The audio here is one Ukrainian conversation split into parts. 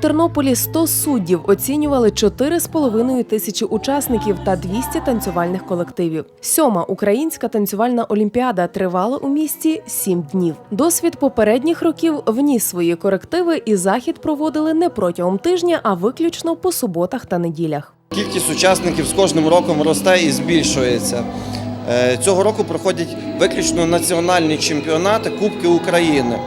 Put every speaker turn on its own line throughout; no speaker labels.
Тернополі 100 суддів оцінювали 4,5 тисячі учасників та 200 танцювальних колективів. Сьома українська танцювальна олімпіада тривала у місті 7 днів. Досвід попередніх років вніс свої корективи, і захід проводили не протягом тижня, а виключно по суботах та неділях.
Кількість учасників з кожним роком росте і збільшується. Е, Цього року проходять виключно національні чемпіонати Кубки України,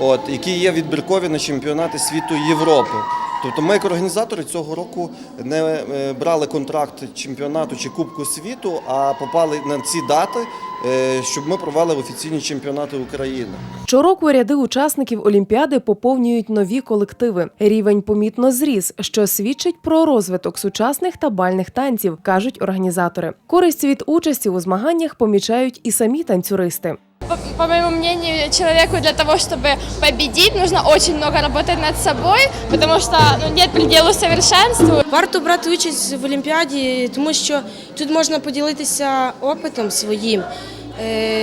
от, які є відбіркові на чемпіонати світу Європи. Тобто ми, як організатори, цього року не е, брали контракт чемпіонату чи Кубку світу, а попали на ці дати, е, щоб ми провели офіційні чемпіонати України.
Щороку ряди учасників Олімпіади поповнюють нові колективи. Рівень помітно зріс, що свідчить про розвиток сучасних та бальних танців, кажуть організатори. Користь від участі у змаганнях помічають і самі танцюристи.
По, по моему мнению, человеку для того, чтобы победить, нужно очень много работать над собой, потому что ну, нет пределу совершенству.
Варто брати участь в Олімпіаді, тому що тут можна поділитися опитом своїм,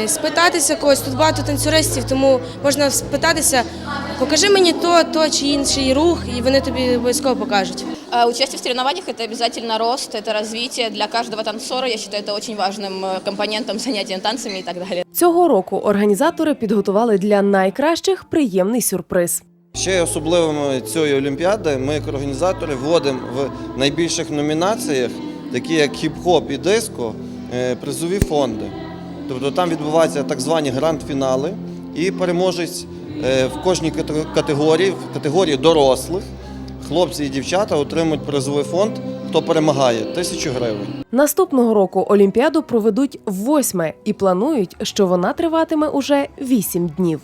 спитатися когось. Тут багато танцюристів, тому можна спитатися, покажи мені то, то чи інший рух, і вони тобі обов'язково покажуть.
А Участие в соревнованиях – это обязательно рост, это развитие для каждого танцора. Я считаю, это очень важным э, компонентом занятия танцами и так далее.
Цього року організатори підготували для найкращих приємний сюрприз.
Ще особливим цієї олімпіади ми, як організатори, вводимо в найбільших номінаціях, такі як хіп-хоп і диско, е, призові фонди. Тобто там відбуваються так звані гранд-фінали, і переможець е, в кожній кате- категорії, в категорії дорослих, хлопці і дівчата отримують призовий фонд, хто перемагає тисячу гривень.
Наступного року Олімпіаду проведуть восьме і планують, що вона триватиме уже вісім днів.